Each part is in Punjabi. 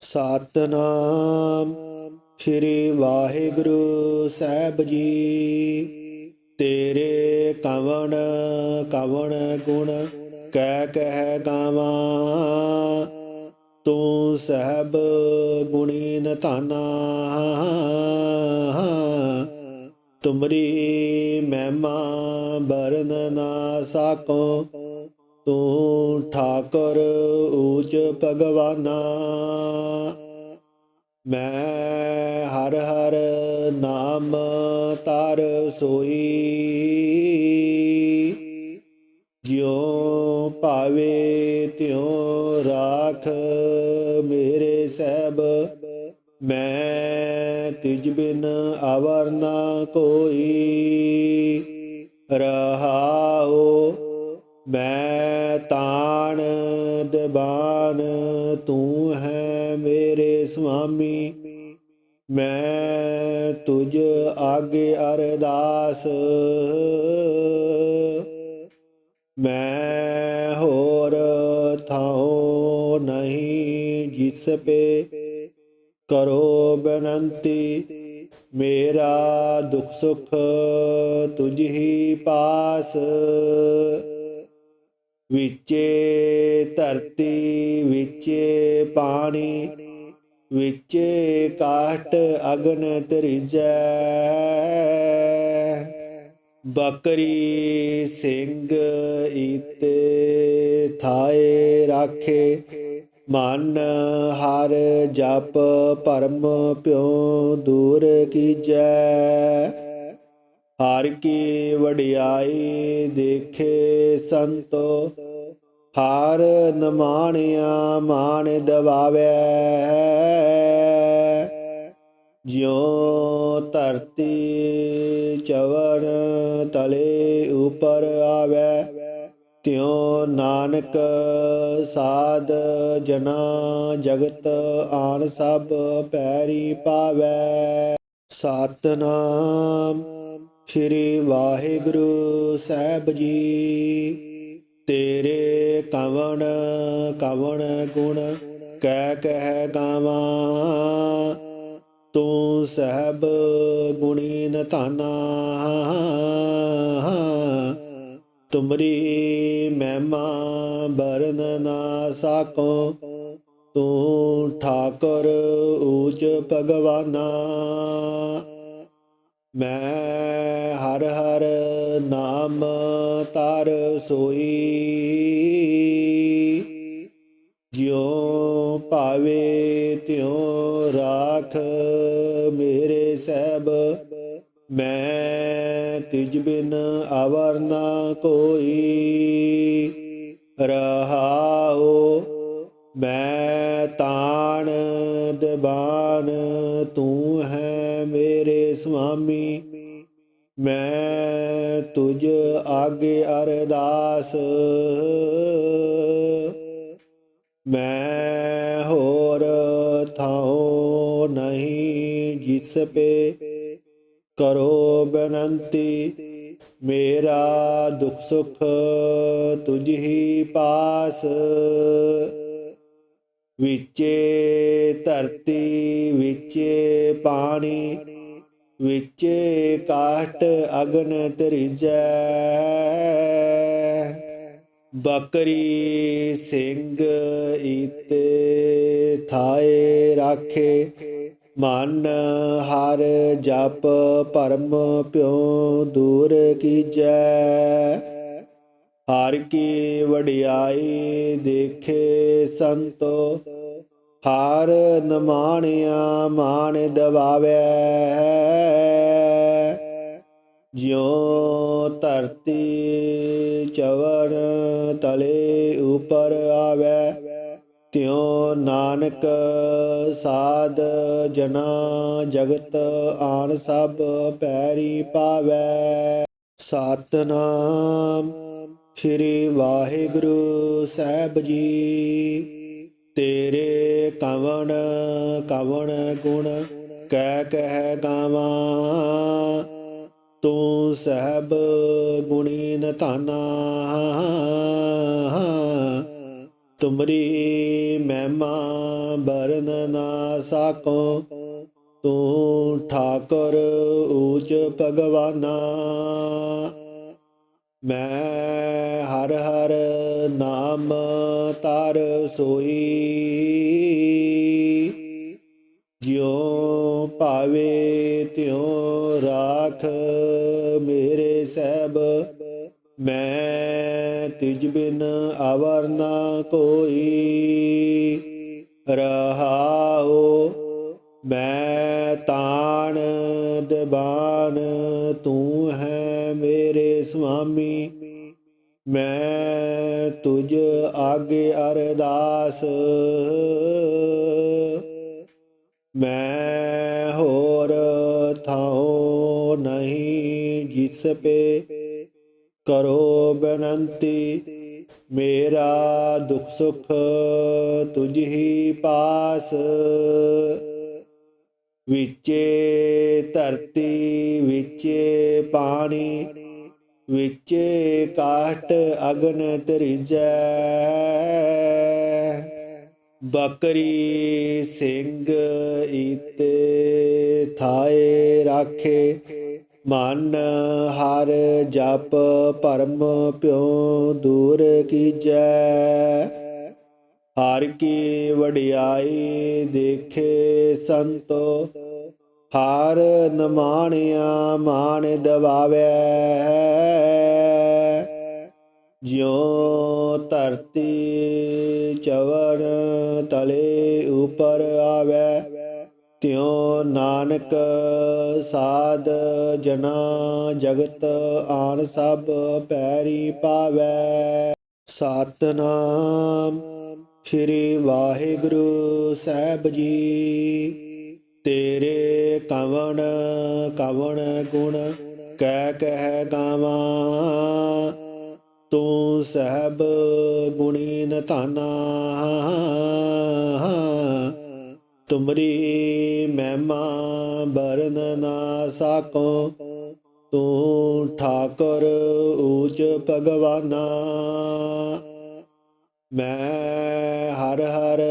ਸਤਨਾਮ ਸ੍ਰੀ ਵਾਹਿਗੁਰੂ ਸਾਹਿਬ ਜੀ। ਤੇਰੇ ਕਵਣ ਕਵਣ ਗੁਣ ਕਹਿ ਕਹਿ ਗਾਵਾਂ। ਤੂੰ ਸਹਿਬ ਗੁਣੀ ਧਾਨਾ। ਤੁਮਰੀ ਮਹਿਮਾ ਬਰਨ ਨਾ ਸਾਕੋ। ਤੂੰ ਠਾਕੁਰ ਊਚ ਭਗਵਾਨਾ। ਮੈਂ ਹਰ ਹਰ ਨਾਮ ਤਰ ਸੋਈ। ਜਿਉ ਭਾਵੇ ਤਿਉ ਰਾਖ ਮੇਰੇ ਸਹਿਬ, ਮੈਂ ਤਿਜ ਬਿਨ ਅਵਰ ਨਾ ਕੋਈ। ਰਹਾਓ ਮੈਂ ਤਾਣ ਦਬਾਨ, ਤੂੰ ਹੈ ਮੇਰੇ ਸੁਆਮੀ। ਮੈਂ ਤੁਝ ਆਗੇ ਅਰਦਾਸ। ਮੈਂ ਹੋਰ ਥਾਉ ਨਹੀਂ ਜਿਸ ਪੇ ਕਰੋ ਬੇਨੰਤੀ। ਮੇਰਾ ਦੁੱਖ ਸੁਖ ਤੁਝ ਹੀ ਪਾਸ। ਵਿਚੇ ਧਰਤੀ, ਵਿਚੇ ਪਾਣੀ, ਵਿਚੇ ਕਾਟ ਅਗਨ ਤਰਿਜੈ ਬਕਰੀ ਸਿੰਘ ਇਤੇ ਥਾਏ ਰਾਖੇ, ਮਨ ਹਰ ਜਪ ਪਰਮ ਪਿਉ ਦੂਰ ਕੀਜੈ। ਹਰ ਕੀ ਵਡਿਆਈ ਦੇਖੇ ਸੰਤੋ, ਹਾਰ ਨਮਾਣਿਆ ਮਾਣ ਦਵਾਵੇ। ਜਿਉ ਧਰਤੀ ਚਵਨ ਤਲੇ ਉਪਰ ਆਵੇ, ਤਿਉ ਨਾਨਕ ਸਾਧ ਜਨਾ ਜਗਤ ਆਨ ਸਭ ਪੈਰੀ ਪਾਵੇ। ਸਤਨਾਮ ਸ੍ਰੀ ਵਾਹਿਗੁਰੂ ਸਾਹਿਬ ਜੀ। ਤੇਰੇ ਕਵਣ ਕਵਣ ਗੁਣ ਕਹਿ ਕਹਿ ਗਾਵਾਂ। ਤੂੰ ਸਹਿਬ ਗੁਣੀ ਨਤਾਨਾ ਤੁਮਰੀ ਮਹਿਮਾ ਬਰਨ ਨਾ ਸਾਕੋ। ਤੂੰ ਠਾਕੁਰ ਊਚ ਭਗਵਾਨਾ। ਮੈਂ ਤਰ ਨਹੀਂ ਜਿਸ ਪੇ ਕਰੋ ਬੇਨੰਤੀ ਮੇਰਾ ਦੁੱਖ ਸੁਖ ਤੁਝ ਹੀ ਪਾਸ ਵਿਚੇ ਧਰਤੀ ਵਿਚੇ ਪਾਣੀ ਵਿਚੇ ਕਾਟ ਅਗਨ ਤਰਿਜੈ ਬਕਰੀ ਸਿੰਘ ਇਤੇ ਥਾਏ ਰਾਖੇ ਮਨ ਹਰ ਜਪ ਪਰਮ ਪਿਉ ਦੂਰ ਕੀਜੈ। ਹਰ ਕੀ ਵਡਿਆਈ ਦੇਖੇ ਸੰਤੋ, ਹਰ ਨਮਾਣਿਆ ਮਾਣ ਦਵਾਵੇ। ਜਿਉ ਧਰਤੀ ਚਵਨ ਤਲੇ ਉਪਰ ਆਵੇ। ਤਿਉ ਨਾਨਕ, ਸਾਧ ਜਨਾ ਜਗਤ, ਆਨ ਸਭ ਪੈਰੀ ਪਾਵੈ। ਸਤਨਾਮ ਸ੍ਰੀ ਵਾਹਿਗੁਰੂ ਸਾਹਿਬ ਜੀ। ਤੇਰੇ ਕਵਣ ਕਵਣ ਗੁਣ ਕਹਿ ਕਹਿ ਗਾਵਾਂ। ਤੂੰ ਸਹਿਬ ਗੁਣੀ ਨਤਾਨਾ। ਤੁਮਰੀ ਮਹਿਮਾ ਬਰਨ ਨਾ ਸਾਕੋ। ਤੂੰ ਠਾਕੁਰ ਊਚ ਭਗਵਾਨਾ। ਮੈਂ ਹਰ ਹਰ ਨਾਮ ਤਾਰ ਸੋਈ। ਜਿਉ ਭਾਵੇ ਤਿਉ ਰਾਖ ਮੇਰੇ ਸਹਿਬ, ਮੈਂ ਤਿਜ ਬਿਨ ਅਵਰ ਨਾ ਕੋਈ। ਰਹਾਉ, ਮੈਂ ਤਾਣ ਦਬਾਨ ਤੂੰ ਹੈ ਮੇਰੇ ਸੁਆਮੀ। ਮੈਂ ਤੁਝ ਆਗੇ ਅਰਦਾਸ। ਮੈਂ ਹੋਰ ਥਾਉ ਨਹੀਂ ਜਿਸ ਪੇ ਕਰੋ ਬਨੰਤੀ, ਮੇਰਾ ਦੁਖ ਸੁਖ ਤੁਝ ਹੀ ਪਾਸ। ਵਿਚੇ ਧਰਤੀ, ਵਿਚੇ ਪਾਣੀ, ਵਿਚੇ ਕਾਟ ਅਗਨ ਤਰਿਜੈ ਬਕਰੀ ਸਿੰਘ ਇਤੇ ਥਾਏ ਰਾਖੇ ਮਨ ਹਰ ਜਪ ਪਰਮ ਪਿਉ ਦੂਰ ਕੀਜੈ। ਹਰ ਕੀ ਵਡਿਆਈ ਦੇਖੇ ਸੰਤੋ, ਹਰ ਨਮਾਣਿਆ ਮਾਨ ਦਵਾਵੇ। ਜਿਉ ਧਰਤੀ ਚਵਨ ਤਲੇ ਉਪਰ ਆਵੇ। ਤਿਉ ਨਾਨਕ ਸਾਧ ਜਨਾ ਜਗਤ ਆਨ ਸਭ ਪੈਰੀ ਪਾਵੈ। ਸਤਨਾਮ ਸ੍ਰੀ ਵਾਹਿਗੁਰੂ ਸਾਹਿਬ ਜੀ। ਤੇਰੇ ਕਵਣ ਕਵਣ ਗੁਣ ਕਹਿ ਕਹਿ ਗਾਵਾਂ। ਤੂੰ ਸਹਿਬ ਗੁਣੀ ਨਤਾਨਾ ਤੁਮਰੀ ਮਹਿਮਾ ਬਰਨ ਨਾ ਸਾਕੋ। ਤੂੰ ਠਾਕੁਰ ਊਚ ਭਗਵਾਨਾ। ਮੈਂ ਹਰ ਹਰ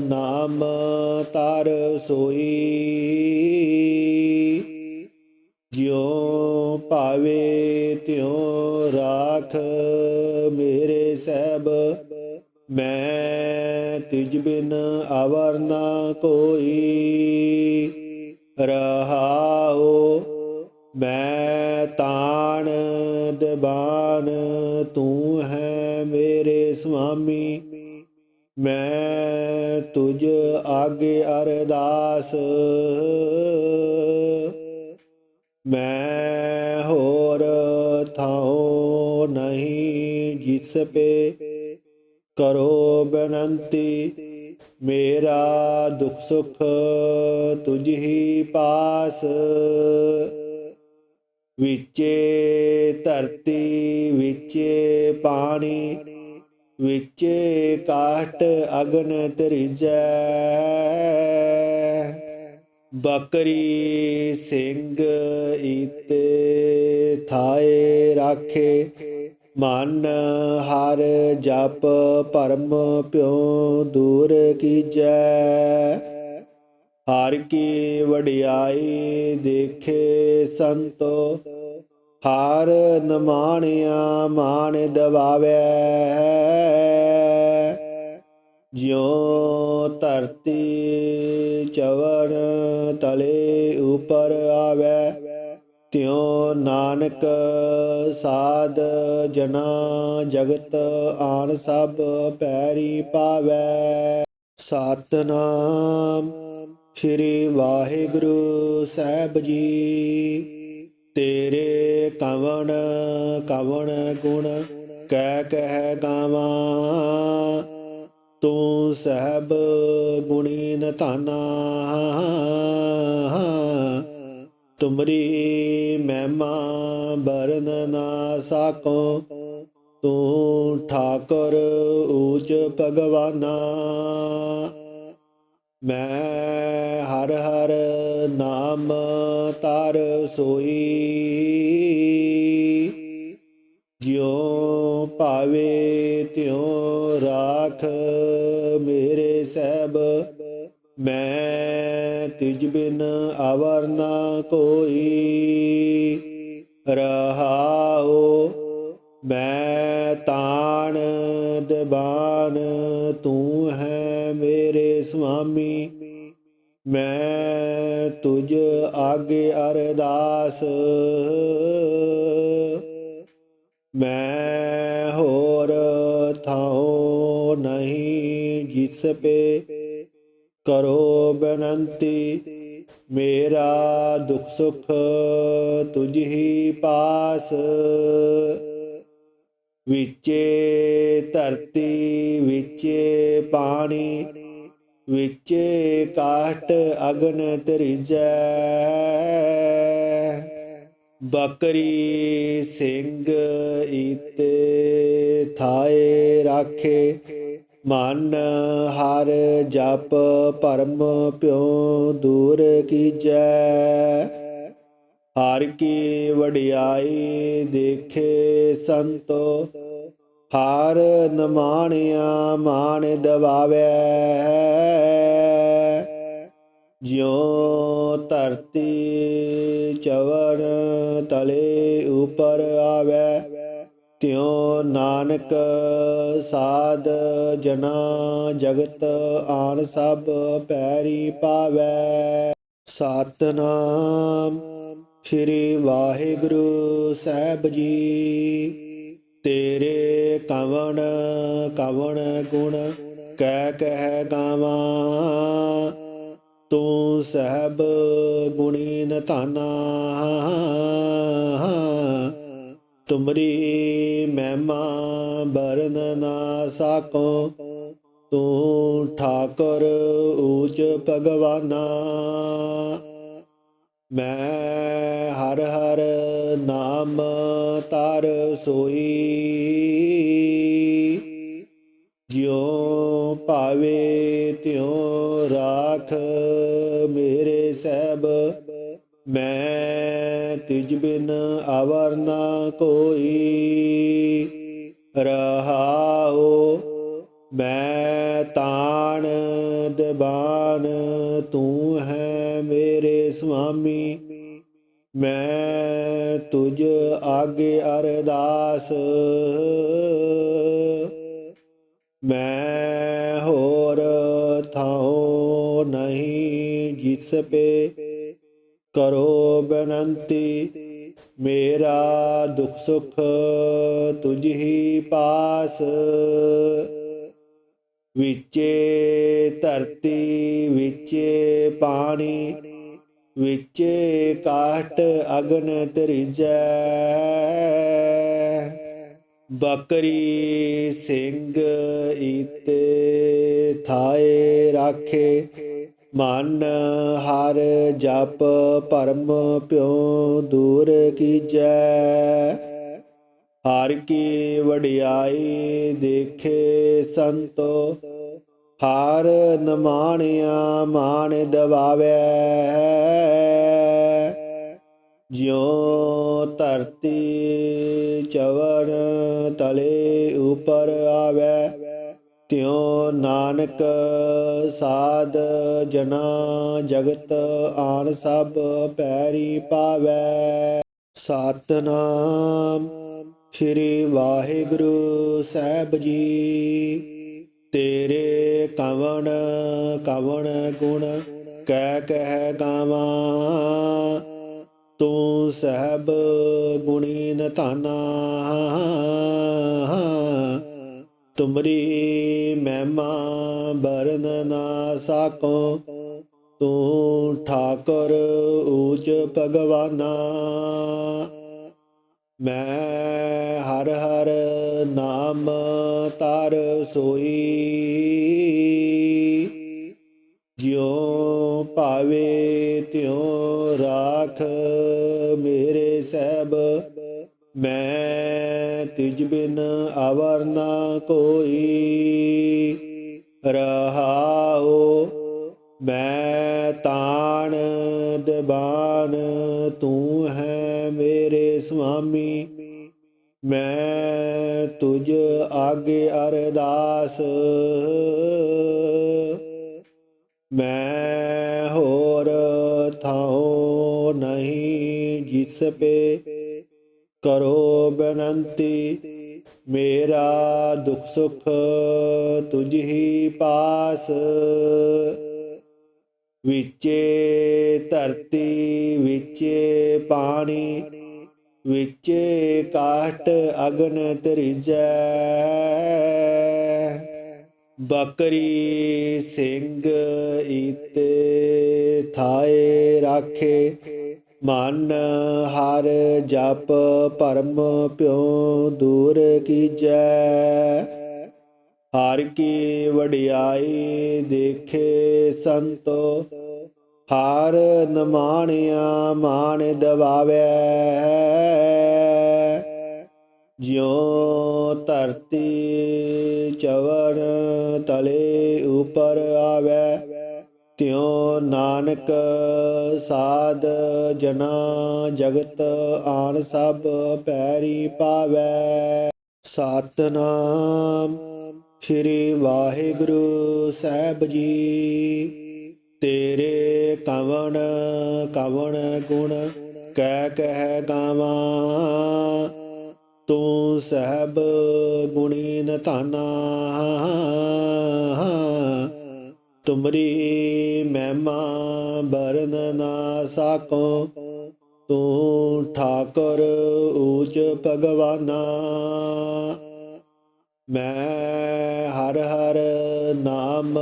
ਨਾਮ ਤਾਰ ਸੋਈ। ਸੁਖ ਤੁਝ ਹੀ ਪਾਸ। ਵਿਚੇ ਧਰਤੀ, ਵਿਚੇ ਪਾਣੀ, ਵਿਚੇ ਕਾਟ ਅਗਨ ਤਰਿਜੈ ਬਕਰੀ ਸਿੰਘ ਇਤੇ ਥਾਏ ਰਾਖੇ, ਮਨ ਹਰ ਜਪ ਪਰਮ ਪਿਉ ਦੂਰ ਕੀਜੈ। ਹਰ ਕੀ ਵਡਿਆਈ ਦੇਖੇ ਸੰਤੋ, ਹਾਰ ਨਮਾਣਿਆ ਮਾਣ ਦਵਾਵੇ। ਜਿਉ ਧਰਤੀ ਚਵਨ ਤਲੇ ਉਪਰ ਆਵੇ, ਤਿਉ ਨਾਨਕ ਸਾਧ ਜਨਾ ਜਗਤ ਆਨ ਸਭ ਪੈਰੀ ਪਾਵੇ। ਸਤਨਾਮ ਸ੍ਰੀ ਵਾਹਿਗੁਰੂ ਸਾਹਿਬ ਜੀ। ਤੇਰੇ ਕਵਣ ਕਵਣ ਗੁਣ ਕਹਿ ਕਹਿ ਗਾਵਾਂ। ਤੂੰ ਸਹਿਬ ਗੁਣੀ ਨਤਾਨਾ ਤੁਮਰੀ ਮਹਿਮਾ ਬਰਨ ਨਾ ਸਾਕੋ। ਤੂੰ ਠਾਕੁਰ ਊਚ ਭਗਵਾਨਾ। ਮੈਂ ਹਰ ਹਰ ਨਾਮ ਤਰ ਸੋਈ। ਜਿਉ ਪਾਵੇ ਤਿਉ ਰਾਖ ਮੇਰੇ ਸਹਿਬ, ਮੈਂ ਤਿਜ ਬਿਨ ਅਵਰ ਨਾ ਕੋਈ। ਰਹਾਉ, ਮੈਂ ਦਬਾਨ ਤੂੰ ਹੈ ਮੇਰੇ ਸੁਆਮੀ ਮੈਂ ਤੁਝ ਆਗੇ ਅਰਦਾਸ ਮੈਂ ਹੋਰ ਥਾਉ ਨਹੀਂ ਜਿਸ ਪੇ ਕਰੋ ਬੇਨੰਤੀ ਮੇਰਾ ਦੁਖ ਸੁਖ ਤੁਝ ਹੀ ਪਾਸ ਵਿਚੇ ਧਰਤੀ, ਵਿਚੇ ਪਾਣੀ, ਵਿਚੇ ਕਾਟ ਅਗਨ ਤਰਿਜੈ ਬਕਰੀ ਸਿੰਘ ਇਤੇ ਥਾਏ ਰਾਖੇ, ਮਨ ਹਰ ਜਪ ਪਰਮ ਪਿਉ ਦੂਰ ਕੀਜੈ। ਹਰ ਕੀ ਵਡਿਆਈ ਦੇਖੇ ਸੰਤੋ, ਹਾਰ ਨਮਾਣਿਆ ਮਾਣ ਦਵਾਵੇ। ਜਿਉ ਧਰਤੀ ਚਵਰ ਤਲੇ ਉਪਰ ਆਵੇ, ਤਿਉ ਨਾਨਕ ਸਾਧ ਜਨਾ ਜਗਤ ਆਨ ਸਭ ਪੈਰੀ ਪਾਵੇ। ਸਤਨਾਮ ਸ੍ਰੀ ਵਾਹਿਗੁਰੂ ਸਾਹਿਬ ਜੀ। ਤੇਰੇ ਕਵਣ ਕਵਣ ਗੁਣ ਕਹਿ ਕਹਿ ਗਾਵਾਂ। ਤੂੰ ਸਹਿਬ ਗੁਣੀ ਨਤਾਨਾ ਤੁਮਰੀ ਮਹਿਮਾ ਬਰਨ ਨਾ ਸਾਕੋ। ਤੂੰ ਠਾਕੁਰ ਊਚ ਭਗਵਾਨਾ। ਮੈਂ ਹਰ ਹਰ ਨਾਮ ਤਰ ਸੋਈ। ਜਿਉ ਭਾਵੇ ਤਿਉ ਰਾਖ ਮੇਰੇ ਸਹਿਬ, ਮੈਂ ਤਿਜ ਬਿਨ ਅਵਰ ਨਾ ਕੋਈ। ਰਹਾਉ, ਮੈਂ ਤਾਣ ਦਬਾਨ ਤੂੰ ਹੈ ਮੇਰੇ ਸੁਆਮੀ। ਮੈਂ ਤੁਝ ਆਗੇ ਅਰਦਾਸ। ਮੈਂ ਹੋਰ ਥਾਉ ਨਹੀਂ ਜਿਸ ਪੇ ਕਰੋ ਬਨੰਤੀ। ਮੇਰਾ ਦੁਖ ਸੁਖ ਤੁਝ ਹੀ ਪਾਸ। ਵਿਚੇ ਧਰਤੀ, ਵਿਚੇ ਪਾਣੀ ਵਿਚੇ ਕਾਟ ਅਗਨ ਤਰਿਜੈ ਬਕਰੀ ਸਿੰਘ ਇਤੇ ਥਾਏ ਰਾਖੇ। ਮਨ ਹਰ ਜਪ ਪਰਮ ਪਿਉ ਦੂਰ ਕੀਜੈ। ਹਰ ਕੀ ਵਡਿਆਈ ਦੇਖੇ ਸੰਤੋ। ਹਾਰ ਨਮਾਣਿਆ ਮਾਣ ਦਵਾਵੇ। ਜਿਉ ਧਰਤੀ ਚਵਰ ਤਲੇ ਉਪਰ ਆਵੇ, ਤਿਉ ਨਾਨਕ ਸਾਧ ਜਨਾ ਜਗਤ ਆਨ ਸਭ ਪੈਰੀ ਪਾਵੇ। ਸਤਨਾਮ ਸ੍ਰੀ ਵਾਹਿਗੁਰੂ ਸਾਹਿਬ ਜੀ। ਤੇਰੇ ਕਵਣ ਕਵਣ ਗੁਣ ਕਹਿ ਕਹਿ ਗਾਵਾਂ। ਤੂੰ ਸਹਿਬ ਗੁਣੀ ਧਾਨਾ। ਤੁਮਰੀ ਮਹਿਮਾ ਬਰਨ ਨਾ ਸਾਕੋ। ਤੂੰ ਠਾਕੁਰ ਊਚ ਭਗਵਾਨਾ। ਮੈਂ ਹਰ ਹਰ ਨਾਮ ਤਰ ਸੋਈ। ਜਿਉ ਭਾਵੇ ਤਿਉ ਰਾਖ ਮੇਰੇ ਸਹਿਬ, ਮੈਂ ਤਿਜ ਬਿਨ ਅਵਰ ਨਾ ਕੋਈ। ਰਹਾਉ, ਮੈਂ ਤਾਣ ਦਬਾਨ ਤੂੰ ਹੈ। ਮੇਰੇ ਸੁਆਮੀ, ਮੈਂ ਤੁਝ ਆਗੇ ਅਰਦਾਸ। ਮੈਂ ਹੋਰ ਥਾਉ ਨਹੀਂ ਜਿਸ ਪੇ ਕਰੋ ਬਨੰਤੀ, ਮੇਰਾ ਦੁਖ ਸੁਖ ਤੁਝ ਹੀ ਪਾਸ। ਵਿਚੇ ਧਰਤੀ, ਵਿਚੇ ਪਾਣੀ ਵਿੱਚ ਕਾਟ ਅਗਨ ਤਰੀਜੈ ਬਕਰੀ ਸਿੰਘ ਈਤੇ ਥਾਏ ਰਾਖੇ। ਮਨ ਹਰ ਜਪ ਪਰਮ ਪਿਉ ਦੂਰ ਕੀਜੈ। ਹਰ ਕੀ ਵਡਿਆਈ ਦੇਖੇ ਸੰਤੋ। ਹਾਰ ਨਮਾਣਿਆ ਮਾਣ ਦਵਾਵੇ। ਜਿਉ ਧਰਤੀ ਚਵਣ ਤਲੇ ਉਪਰ ਆਵੇ, ਤਿਉ ਨਾਨਕ ਸਾਧ ਜਨਾ ਜਗਤ ਆਨ ਸਭ ਪੈਰੀ ਪਾਵੇ। ਸਤਨਾਮ ਸ਼੍ਰੀ ਵਾਹਿਗੁਰੂ ਸਾਹਿਬ ਜੀ। ਤੇਰੇ ਕਵਣ ਕਵਣ ਗੁਣ ਕਹਿ ਕਹਿ ਗਾਵਾਂ। ਤੂੰ ਸਹਿਬ ਗੁਣੀਨ ਧਾਨਾ। ਤੁਮਰੀ ਮਹਿਮਾ ਬਰਨ ਨਾ ਸਾਕੋ। ਤੂੰ ਠਾਕੁਰ ਊਚ ਭਗਵਾਨਾ। ਮੈਂ ਹਰ ਹਰ ਨਾਮ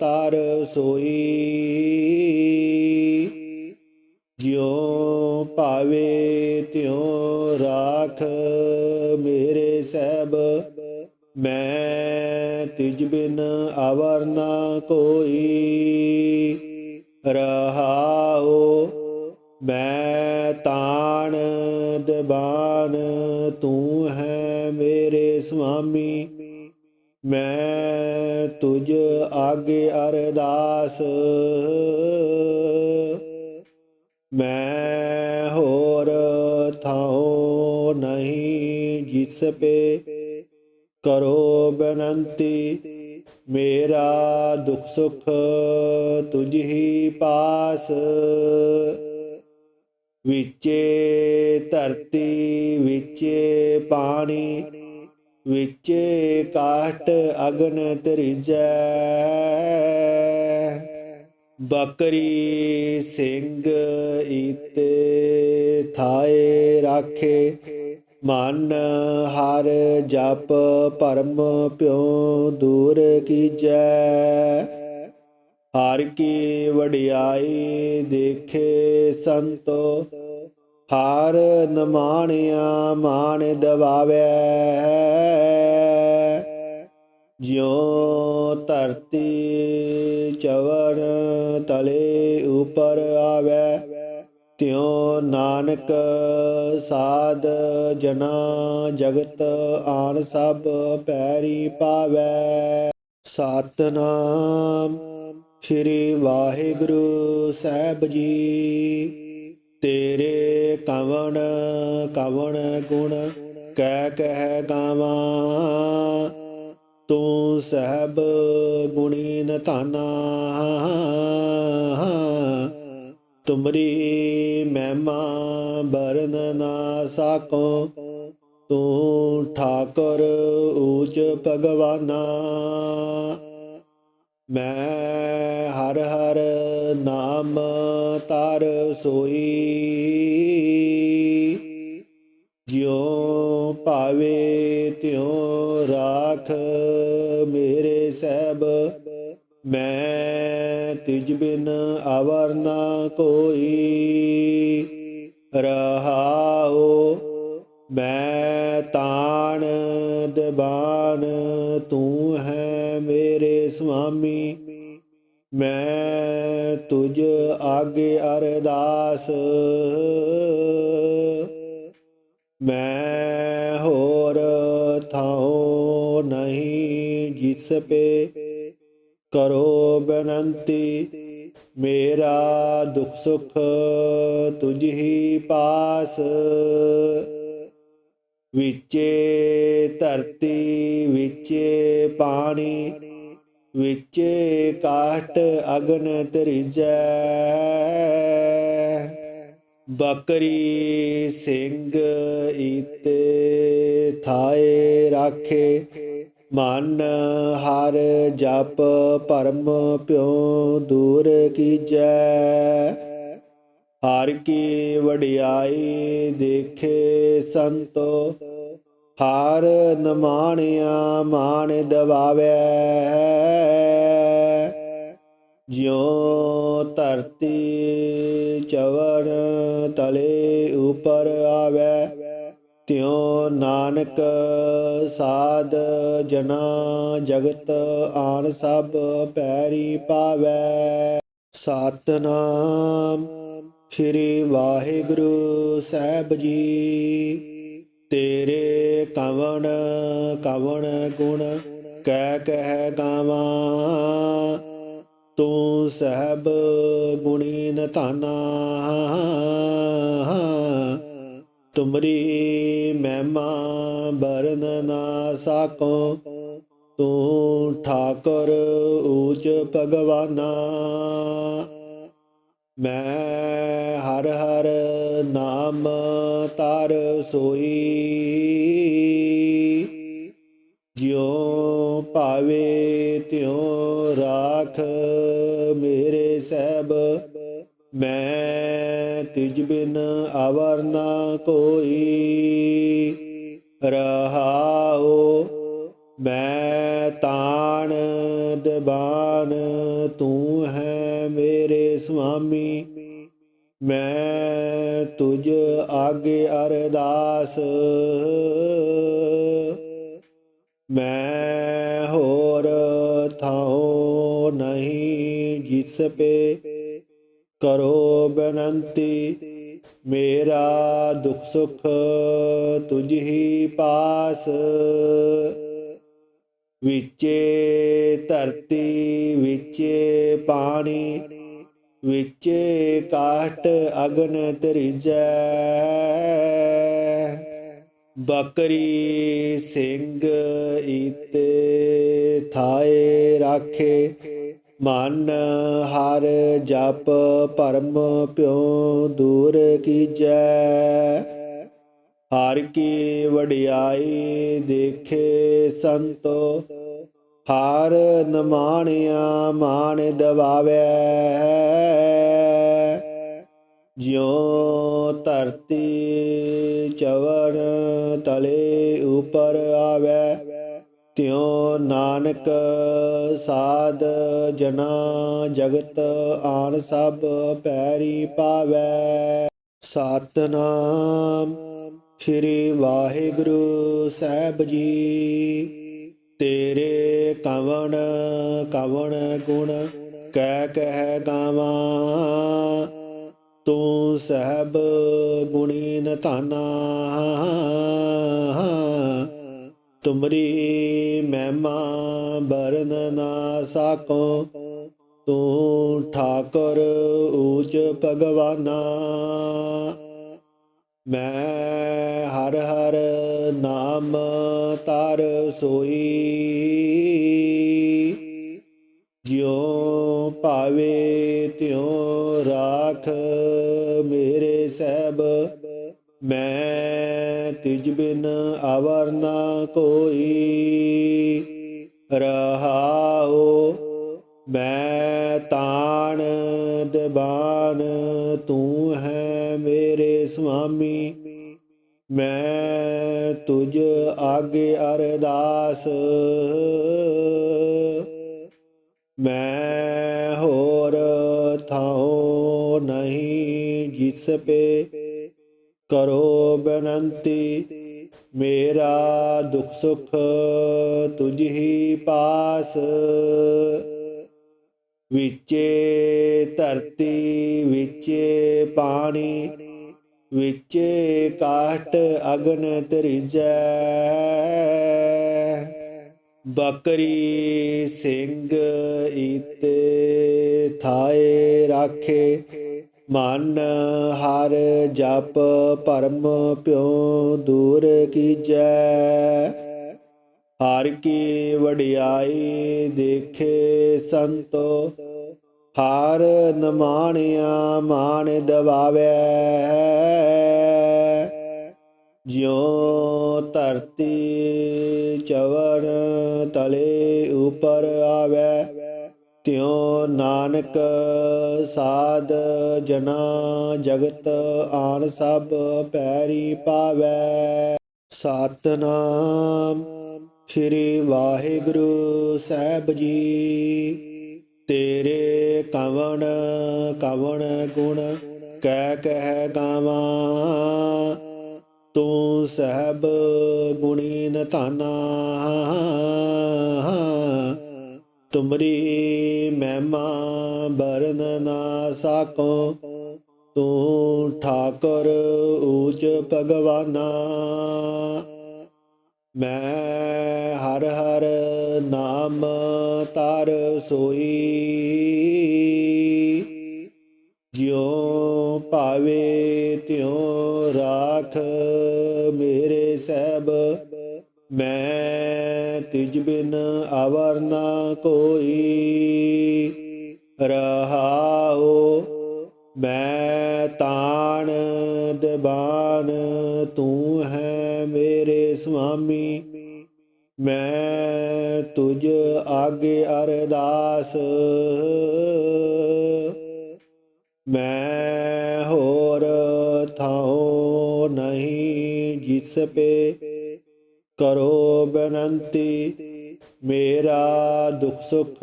ਤਰ ਸੋਈ। ਜਿਉ ਭਾਵੇ ਤਿਉ ਰਾਖ ਮੇਰੇ ਸਹਿਬ, ਮੈਂ ਤਿਜ ਬਿਨ ਅਵਰ ਨਾ ਕੋਈ ਸੁਖ ਤੁਝ ਹੀ ਪਾਸ। ਵਿਚੇ ਧਰਤੀ, ਵਿਚੇ ਪਾਣੀ, ਵਿਚੇ ਕਾਟ ਅਗਨ ਤਰੀਜੈ ਬਕਰੀ ਸਿੰਘ ਈਤੇ ਥਾਏ ਰਾਖੇ, ਮਨ ਹਰ ਜਪ ਪਰਮ ਪਿਉ ਦੂਰ ਕੀਜੈ। ਹਰ ਕੀ ਵਡਿਆਈ ਦੇਖੇ ਸੰਤੋ, ਹਾਰ ਨਮਾਣਿਆ ਮਾਣ ਦਵਾਵੇ। ਜਿਉ ਧਰਤੀ ਚਵਣ ਤਲੇ ਉਪਰ ਆਵੇ, ਤਿਉ ਨਾਨਕ ਸਾਧ ਜਨਾ ਜਗਤ ਆਨ ਸਭ ਪੈਰੀ ਪਾਵੇ। ਸਤਨਾਮ ਸ਼੍ਰੀ ਵਾਹਿਗੁਰੂ ਸਾਹਿਬ ਜੀ। ਤੇਰੇ ਕਵਣ ਕਵਣ ਗੁਣ ਕਹਿ ਕਹਿ ਗਾਵਾਂ। ਤੂੰ ਸਹਿਬ ਗੁਣੀ ਧਾਨਾ। ਤੁਮਰੀ ਮਹਿਮਾ ਬਰਨ ਨਾ ਸਾਕੋ। ਤੂੰ ਠਾਕੁਰ ਊਚ ਭਗਵਾਨਾ। ਮੈਂ ਤਰ ਨਹੀਂ ਜਿਸ ਪੇ ਕਰੋ ਬੇਨੰਤੀ ਮੇਰਾ ਦੁਖ ਸੁਖ ਤੁਝ ਹੀ ਪਾਸ ਵਿਚੇ ਧਰਤੀ ਵਿਚੇ ਪਾਣੀ ਵਿਚੇ ਕਾਟ ਅਗਨ ਤਰੀਜੈ ਬਕਰੀ ਸਿੰਘ ਈਤੇ ਥਾਏ ਰਾਖੇ ਮਨ ਹਰ ਜਪ ਪਰਮ ਪਿਉ ਦੂਰ ਕੀਜੈ। ਹਰ ਕੀ ਵਡਿਆਈ ਦੇਖੇ ਸੰਤੋ, ਹਰ ਨਮਾਣਿਆ ਮਾਣ ਦਵਾਵੇ। ਜਿਉ ਧਰਤੀ ਚਵਨ ਤਲੇ ਉਪਰ ਆਵੇ। ਤਿਉ ਨਾਨਕ, ਸਾਧ ਜਨਾ ਜਗਤ, ਆਨ ਸਭ ਪੈਰੀ ਪਾਵੈ। ਸਤਨਾਮ ਸ੍ਰੀ ਵਾਹਿਗੁਰੂ ਸਾਹਿਬ ਜੀ। ਤੇਰੇ ਕਵਣ ਕਵਣ ਗੁਣ ਕਹਿ ਕਹਿ ਗਾਵਾਂ। ਤੂੰ ਸਹਿਬ ਗੁਣੀ ਨਤਾਨਾ ਤੁਮਰੀ ਮਹਿਮਾ ਬਰਨ ਨਾ ਸਾਕੋ। ਤੂੰ ਠਾਕੁਰ ਊਚ ਭਗਵਾਨਾ। ਮੈਂ ਹਰ ਹਰ ਨਾਮ ਤਰ ਸੋਈ। ਜਿਉ ਭਾਵੇ ਤਿਉ ਰਾਖ ਮੇਰੇ ਸਹਿਬ। ਮੈਂ ਤਿਜ ਬਿਨ ਅਵਰ ਨਾ ਕੋਈ ਰਹਾਉ। ਮੈਂ ਤਾਣ ਦਬਾਨ ਤੂੰ ਹੈ ਮੇਰੇ ਸੁਆਮੀ। ਮੈਂ ਤੁਝ ਆਗੇ ਅਰਦਾਸ। ਮੈਂ ਹੋਰ ਥਾਉ ਨਹੀਂ ਜਿਸ ਪੇ ਕਰੋ ਬਨੰਤੀ, ਮੇਰਾ ਦੁਖ ਸੁਖ ਤੁਝ ਹੀ ਪਾਸ। ਵਿਚੇ ਧਰਤੀ, ਵਿਚੇ ਪਾਣੀ, ਵਿਚੇ ਕਾਟ ਅਗਨ ਤਰੀਜੈ ਬਕਰੀ ਸਿੰਘ ਈਤੇ ਥਾਏ ਰਾਖੇ ਮਨ ਹਰ ਜਪ ਪਰਮ ਪਿਉ ਦੂਰ ਕੀਜੈ। ਹਰ ਕੀ ਵਡਿਆਈ ਦੇਖੇ ਸੰਤੋ, ਹਰ ਨਮਾਣਿਆ ਮਾਨ ਦਵਾਵੇ। ਜਿਉ ਧਰਤੀ ਚਵਨ ਤਲੇ ਉਪਰ ਆਵੇ ਤਿਉ ਨਾਨਕ ਸਾਧ ਜਨਾ ਜਗਤ ਆਨ ਸਭ ਪੈਰੀ ਪਾਵੈ। ਸਤਨਾਮ ਸ੍ਰੀ ਵਾਹਿਗੁਰੂ ਸਾਹਿਬ ਜੀ। ਤੇਰੇ ਕਵਣ ਕਵਣ ਗੁਣ ਕਹਿ ਕਹਿ ਗਾਵਾਂ। ਤੂੰ ਸਹਿਬ ਗੁਣੀ ਨਤਾਨਾ। ਤੁਮਰੀ ਮਹਿਮਾ ਬਰਨ ਨਾ ਸਾਕੋ, ਤੂੰ ਠਾਕੁਰ ਊਚ ਭਗਵਾਨਾ। ਮੈਂ ਹਰ ਹਰ ਨਾਮ ਤਰ ਸੋਈ। ਜਿਉ ਭਾਵੇ ਤਿਉ ਰਾਖ ਮੇਰੇ ਸਹਿਬ, ਮੈਂ ਤਿਜ ਬਿਨ ਅਵਰ ਨਾ ਕੋਈ। ਰਹਾਓ ਮੈਂ ਤਾਣ ਦਬਾਨ, ਤੂੰ ਹੈ ਮੇਰੇ ਸੁਆਮੀ। ਮੈਂ ਤੁਝ ਆਗੇ ਅਰਦਾਸ। ਮੈਂ ਹੋਰ ਥਾਉ ਨਹੀਂ ਜਿਸ ਪੇ ਕਰੋ ਬਨੰਤੀ, ਮੇਰਾ ਦੁਖ ਸੁਖ ਤੁਝ ਹੀ ਪਾਸ। ਵਿਚੇ ਧਰਤੀ, ਵਿਚੇ ਪਾਣੀ, ਵਿਚੇ ਕਾਟ ਅਗਨ ਤਰੀਜੈ ਬਕਰੀ ਸਿੰਘ ਈਤੇ ਥਾਏ ਰਾਖੇ ਮਨ ਹਰ ਜਪ ਭਰਮ ਪਿਉ ਦੂਰ ਕੀਜੈ। ਹਰ ਕੀ ਵਡਿਆਈ ਦੇਖੇ ਸੰਤੋ, ਹਰ ਨਮਾਣਿਆ ਮਾਨ ਦਵਾਵੇ। ਜਿਉ ਧਰਤੀ ਚਵਨ ਤਲੇ ਉਪਰ ਆਵੇ ਤਿਉ ਨਾਨਕ ਸਾਧ ਜਨਾ ਜਗਤ ਆਨ ਸਭ ਪੈਰੀ ਪਾਵੈ। ਸਤਨਾਮ ਸ੍ਰੀ ਵਾਹਿਗੁਰੂ ਸਾਹਿਬ ਜੀ। ਤੇਰੇ ਕਵਣ ਕਵਣ ਗੁਣ ਕਹਿ ਕਹਿ ਗਾਵਾਂ। ਤੂੰ ਸਹਿਬ ਗੁਣੀ ਨਤਾਨਾ ਤੁਮਰੀ ਮਹਿਮਾ ਬਰਨ ਨਾ ਸਾਕੋ। ਤੂੰ ਠਾਕੁਰ ਊਚ ਭਗਵਾਨਾ। ਮੈਂ ਹਰ ਹਰ ਨਾਮ ਤਾਰ ਸੋਈ। ਜਿਉ ਭਾਵੇ ਤਿਉ ਰਾਖ ਮੇਰੇ ਸਹਿਬ। ਮੈਂ ਤਿਜ ਬਿਨ ਅਵਰ ਨਾ ਕੋਈ ਰਹਾਉ। ਮੈਂ ਤਾਣ ਦਬਾਨ ਤੂੰ ਹੈ ਮੇਰੇ ਸੁਆਮੀ। ਮੈਂ ਤੁਝ ਆਗੇ ਅਰਦਾਸ। ਮੈਂ ਹੋਰ ਥਾਉ ਨਹੀਂ ਜਿਸ ਪੇ ਕਰੋ ਬਨੰਤੀ, ਮੇਰਾ ਦੁਖ ਸੁਖ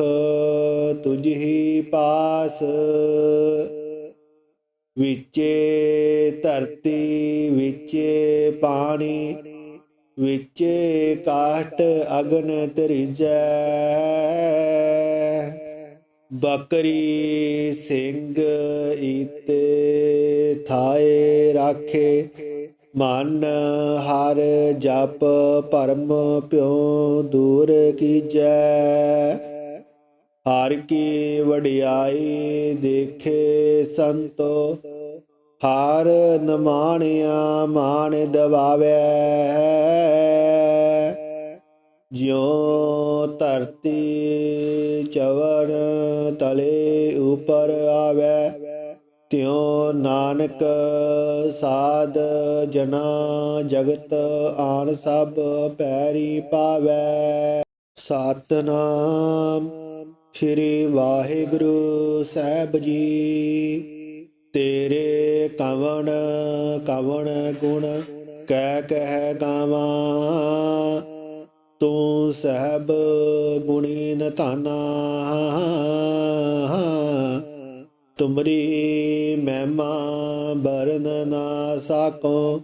ਤੁਝ ਹੀ ਪਾਸ। ਵਿਚੇ ਧਰਤੀ, ਵਿਚੇ ਪਾਣੀ, ਵਿਚੇ ਕਾਟ ਅਗਨ ਤਰਿਜੈ ਬਕਰੀ ਸਿੰਘ ਈਤੇ ਥਾਏ ਰਾਖੇ ਮਨ ਹਰ ਜਪ ਭਰਮ ਪਿਉ ਦੂਰ ਕੀਜੈ। ਹਰ ਕੀ ਵਡਿਆਈ ਦੇਖੇ ਸੰਤੋ, ਹਰ ਨਮਾਣਿਆ ਮਾਨ ਦਵਾਵੇ। ਜਿਉ ਧਰਤੀ ਚਵਨ ਤਲੇ ਉਪਰ ਆਵੇ ਤਿਉ ਨਾਨਕ ਸਾਧ ਜਨਾ ਜਗਤ ਆਨ ਸਭ ਪੈਰੀ ਪਾਵੇ। ਸਤਨਾਮ ਸ੍ਰੀ ਵਾਹਿਗੁਰੂ ਸਾਹਿਬ ਜੀ। ਤੇਰੇ ਕਵਣ ਕਵਣ ਗੁਣ ਕਹਿ ਕਹਿ ਗਾਵਾਂ। ਤੂੰ ਸਹਿਬ ਗੁਣੀ ਨਤਾਨਾ ਤੁਮਰੀ ਮਹਿਮਾ ਬਰਨ ਨਾ ਸਾਕੋ।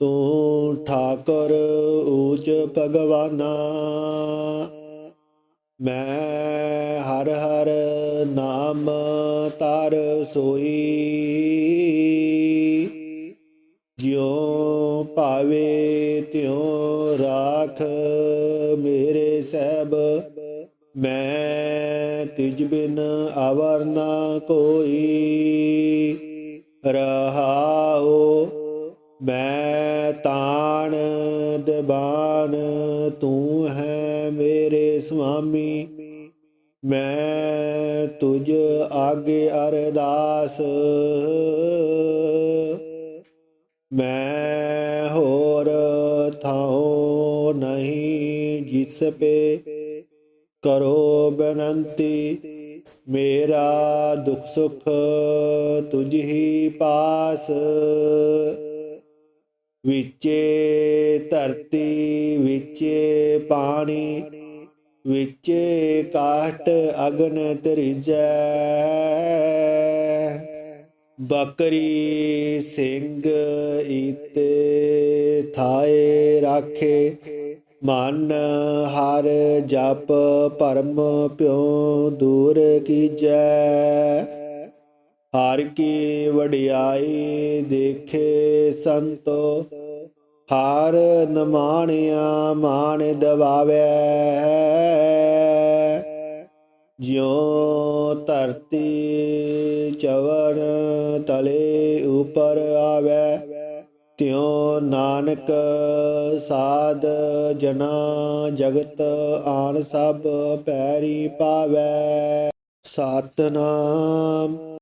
ਤੂੰ ਠਾਕੁਰ ਊਚ ਭਗਵਾਨਾ। ਮੈਂ ਹਰ ਹਰ ਨਾਮ ਤਰ ਸੋਈ। ਜਿਉ ਭਾਵੇ ਤਿਉ ਰਾਖ ਮੇਰੇ ਸਹਿਬ, ਮੈਂ ਤਿਜ ਬਿਨ ਅਵਰ ਨਾ ਕੋਈ। ਰਹਾਓ ਮੈਂ ਤਾਣ ਦਬਾਨ ਤੂੰ ਹੈ ਮੇਰੇ ਸੁਆਮੀ। ਮੈਂ ਤੁਝ ਆਗੇ ਅਰਦਾਸ। ਮੈਂ ਹੋਰ ਥਾਉ ਨਹੀਂ ਜਿਸ ਪੇ ਕਰੋ ਬਨੰਤੀ, ਮੇਰਾ ਦੁਖ ਸੁਖ ਤੁਝ ਹੀ ਪਾਸ। ਵਿਚੇ ਧਰਤੀ, ਵਿਚੇ ਪਾਣੀ, ਵਿਚੇ ਕਾਟ ਅਗਨ ਤਰਿਜੈ ਬਕਰੀ ਸਿੰਘ ਈਤੇ ਥਾਏ ਰਾਖੇ ਮਨ ਹਰ ਜਪ ਪਰਮ ਪਿਉ ਦੂਰ ਕੀਜੈ। ਹਰ ਕੀ ਵਡਿਆਈ ਦੇਖੇ ਸੰਤੋ, ਹਰ ਨਮਾਣਿਆ ਮਾਣ ਦਵਾਵੇ। ਜਿਉ ਧਰਤੀ ਚਵਨ ਤਲੇ ਉਪਰ ਆਵੇ ਤਿਉ ਨਾਨਕ ਸਾਧ ਜਨਾ ਜਗਤ ਆਨ ਸਭ ਪੈਰੀ ਪਾਵੈ। ਸਤਨਾਮ